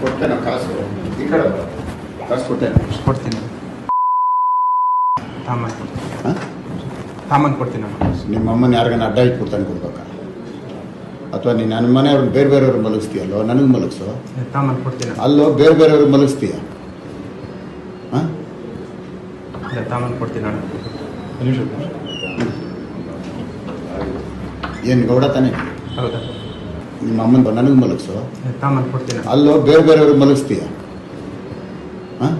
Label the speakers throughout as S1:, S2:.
S1: ಕೊಡ್ತೇನೆ ಕಾಸು. ಈ ಕಡೆ. ಕಾಸು ಕೊಡ್ತೇನೆ.
S2: ಕೊಡ್ತೀನಿ. ತಾಮನ್ ಕೊಡ್ತೀನಿ
S1: ಹಾಂ?
S2: ತಾಮನ್ ಕೊಡ್ತೀನಿ ಅಮ್ಮ.
S1: ನಿಮ್ಮ ಅಮ್ಮನ ಯಾರಿಗಾನ ಅಡ್ಡ ಇಟ್ಬಿಡ್ತಾನೆ ಕೊಡ್ಬೇಕಾ? ಅಥವಾ ನೀನು ನನ್ನ ಮನೆಯವ್ರನ್ನ ಬೇರೆ ಬೇರೆಯವ್ರು ಮಲಗಿಸ್ತೀಯಲ್ಲೋ? ನನಗೆ ಮಲಗಿಸೋ.
S2: ತಾಮನ್ ಕೊಡ್ತೀನಿ
S1: ಅಲ್ಲೋ ಬೇರೆ ಬೇರೆಯವ್ರಿಗೆ ಮಲಗಿಸ್ತೀಯ? ಹಾಂ?
S2: ತಾಮನ್ ಕೊಡ್ತೀನಿ ಅಣ್ಣ.
S1: ಏನು ಗೌಡ ತಾನೇ?
S2: ಹೌದಾ?
S1: ನಿಮ್ಮ ಅಮ್ಮನ ನನಗೆ ಮಲಗಿಸು. ಅಲ್ಲೋ ಬೇರೆ ಬೇರೆಯವ್ರು ಮಲಗಿಸ್ತೀಯ? ಹಾಂ?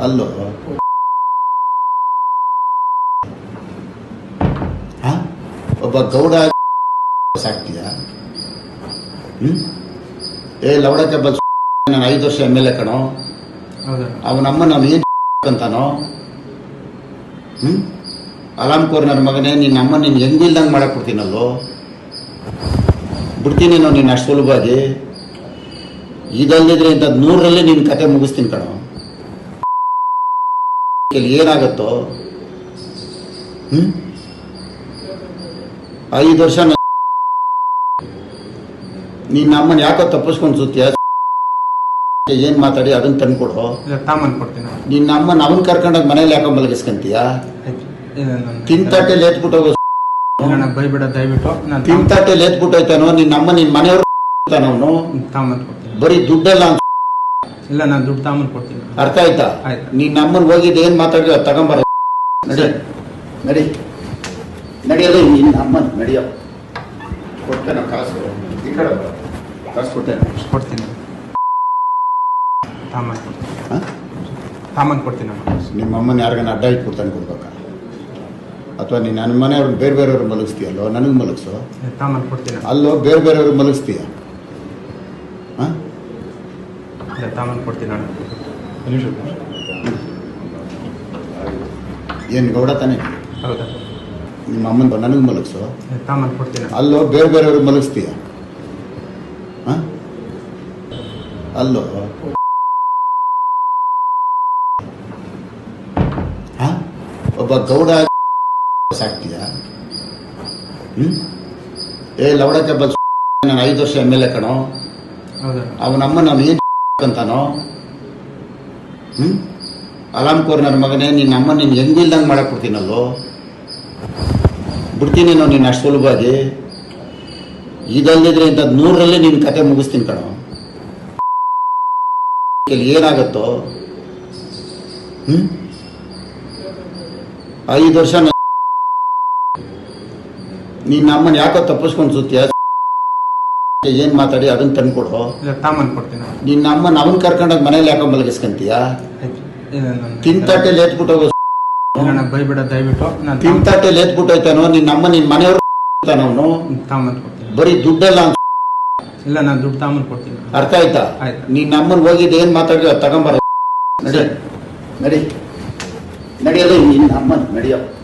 S1: ಅಲ್ಲೋ. ಒಬ್ಬ ಗೌಡ ಸಾಕ್ತೀಯ? ಹ್ಞೂ ಏ ಲವಡಕ್ಕೆ ಬಸ್ ನಾನು ಐದು ವರ್ಷ ಎಂ ಎಲ್ ಎ ಕಣೋ. ಅವನಮ್ಮ ನಾನು ಏನು ಅಂತಾನೋ? ಹ್ಞೂ ಅಲಾಮ್ಕೋರ್ ನನ್ನ ಮಗನೇ ನಿನ್ನ ಅಮ್ಮ ನೀನು ಹೆಂಗಿಲ್ದಂಗೆ ಮಾಡಕ್ಕೆ ಕೊಡ್ತೀನಲ್ಲೋ? ಬಿಡ್ತೀನಿ ನಾವು ನೀನು ಅಷ್ಟು ಸುಲಭವಾಗಿ. ಇದಲ್ಲದಿದ್ರೆ ಇಂಥದ್ದು ನೂರರಲ್ಲಿ ನಿನ್ನ ಕತೆ ಮುಗಿಸ್ತೀನಿ ಕಣೋ. ಇಲ್ಲಿ ಏನಾಗುತ್ತೋ? ಹ್ಞೂ ಐದು ವರ್ಷ ನೀನು ನಮ್ಮನ್ನು ಯಾಕೋ ತಪ್ಪಿಸ್ಕೊಂಡು ಸುತ್ತೀಯ? ಏನು ಮಾತಾಡಿ? ಅದನ್ನ ತಂದ್ಕೊಡು. ನಿನ್ನ ಅಮ್ಮನ ಅವನ್ ಕರ್ಕೊಂಡಾಗ ಮನೇಲಿ ಯಾಕೋ ಮಲಗಿಸ್ಕಂತೀಯ? ತಿಂತಟ್ಟೆ ಲೇಟ್ಬಿಟ್ಟು ಹೋಗೋ
S2: ಅಣ್ಣ ಬೈಬಿಡ ದಯವಿಟ್ಟು. ನಾನು
S1: ತಿಂತಾಟೆ ಲೇತ್ಬಿಟ್ಟೋಯ್ತಾನೋ ನಿನ್ನ ಅಮ್ಮ ನಿನ್ನ ಮನೆಯವ್ರು
S2: ಅವನು. ಕೊಡ್ತೀನಿ.
S1: ಬರೀ ದುಡ್ಡೆಲ್ಲ ಅಂತ.
S2: ಇಲ್ಲ ನಾನು ದುಡ್ಡು ತಾಮನ್ ಕೊಡ್ತೀನಿ.
S1: ಅರ್ಥ ಆಯ್ತಾ?
S2: ಆಯ್ತು.
S1: ನಿನ್ನ ಅಮ್ಮನ ಹೋಗಿದ್ದು ಏನು ಮಾತಾಡಿ ಅದು ತಗೊಂಬರ. ನಡಿ. ನಡಿ. ನಡಿಯಲ್ಲ ನಿನ್ನ ಅಮ್ಮನ ನಡಿಯೋ. ಕೊಡ್ತೇನೆ ಕಾಸು. ಈ ಕಡೆ ಬಾ. ಕಾಸು ಕೊಡ್ತೇನೆ.
S2: ಕೊಡ್ತೀನಿ. ತಾಮನ್ ಕೊಡ್ತೀನಿ.
S1: ಹಾಂ?
S2: ತಾಮನ್ ಕೊಡ್ತೀನಿ ಅಮ್ಮ.
S1: ನಿಮ್ಮ ಅಮ್ಮನ ಯಾರಿಗಾನ ಅಡ್ಡ ಇಟ್ಬಿಡ್ತಾನೆ ಕೊಡ್ಬೇಕಾ ಅಥವಾ ನೀನು ನನ್ನ ಮನೆಯವ್ರನ್ನ ಬೇರೆ ಬೇರೆಯವ್ರು ಮಲಗಿಸ್ತೀಯಲ್ಲೋ ನನಗೆ ಮಲಗಿಸೋ?
S2: ತಾಮನ್ ಕೊಡ್ತೀನಿ
S1: ಅಲ್ಲೋ ಬೇರೆ ಬೇರೆಯವ್ರು ಮಲಗಿಸ್ತೀಯ? ಹಾಂ? ಏನು ಗೌಡ ತಾನೇ?
S2: ಹೌದಾ?
S1: ನಿಮ್ಮ ಅಮ್ಮನ ನನಗೆ ಮಲಗಿಸೋ?
S2: ತಾಮನ್ ಕೊಡ್ತೀನಿ
S1: ಅಲ್ಲೋ ಬೇರೆ ಬೇರೆಯವ್ರು ಮಲಗಿಸ್ತೀಯ? ಹಾಂ? ಅಲ್ಲೋ? ಹಾಂ? ಒಬ್ಬ ಗೌಡ ಸಾಕ್ತೀಯ ಹ್ಞೂ ಏ ಲವಡಕ್ಕೆ ಬಸ್ ನಾನು ಐದು ವರ್ಷ ಎಂ ಎಲ್ ಎ ಕಣೋ. ಅವನಮ್ಮ ನಾನು ಏನು ಅಂತಾನೋ? ಹ್ಞೂ ಅಲಾಮ್ಕೋರ್ ನನ್ನ ಮಗನೇ ನಿನ್ನ ಅಮ್ಮ ನೀನು ಹೆಂಗಿಲ್ದಂಗೆ ಮಾಡಕ್ಕೆ ಕೊಡ್ತೀನಲ್ಲೋ? ಬಿಡ್ತೀನಿ ನಾವು ನೀನು ಅಷ್ಟು ಸುಲಭವಾಗಿ. ಇದಲ್ಲಿದ್ರೆ ಇಂಥದ್ದು ನೂರರಲ್ಲಿ ನಿನ್ನ ಕತೆ ಮುಗಿಸ್ತೀನಿ ಕಣೋ. ಇಲ್ಲಿ ಏನಾಗುತ್ತೋ? ಹ್ಞೂ ಐದು ವರ್ಷ ನ- ನಿನ್ನ ಅಮ್ಮನ ಯಾಕೋ ತಪ್ಪಿಸ್ಕೊಂಡು ಸುತ್ತೀಯ? ಏನು ಮಾತಾಡಿ ಅದನ್ನ ತಂದ್ಕೊಡು.
S2: ಇಲ್ಲ ತಾಮನ್ ಕೊಡ್ತೀನಿ. ಅಣ್ಣ.
S1: ನಿನ್ನ ಅಮ್ಮನ ಅವನ್ ಕರ್ಕೊಂಡಾಗ ಮನೇಲಿ ಯಾಕೋ ಮಲಗಿಸ್ಕಂತೀಯ?
S2: ನಾನು
S1: ತಿಂತಾಟೆ ಲೇತ್ಬಿಟ್ಟು ಹೋಗೋ.
S2: ಬೈಬಿಡ ದಯವಿಟ್ಟು. ನಾನು
S1: ತಿಂತಾಟೆ ಲೇತ್ಬಿಟ್ಟೋಯ್ತಾನೋ ನಿನ್ನ ಅಮ್ಮ ನಿನ್ ಮನೆಯವ್ರು
S2: ಅವನು? ಕೊಡ್ತೀನಿ.
S1: ಬರೀ ದುಡ್ಡೆಲ್ಲ ಅಂತ
S2: ಇಲ್ಲ ನಾನು ದುಡ್ಡು ತಾಮನ್ ಕೊಡ್ತೀನಿ.
S1: ಅರ್ಥ ಆಯ್ತಾ?
S2: ಆಯ್ತು.
S1: ನಿನ್ನ ಅಮ್ಮನ ಹೋಗಿದ್ದು ಏನ್ ಮಾತಾಡಿ ಅದು ತಗೊಂಬರ. ನಡಿ. ನಡಿ. ನಡಿಯಲ್ಲ ನಿನ್ನ ಅಮ್ಮನ ನಡಿಯೋ.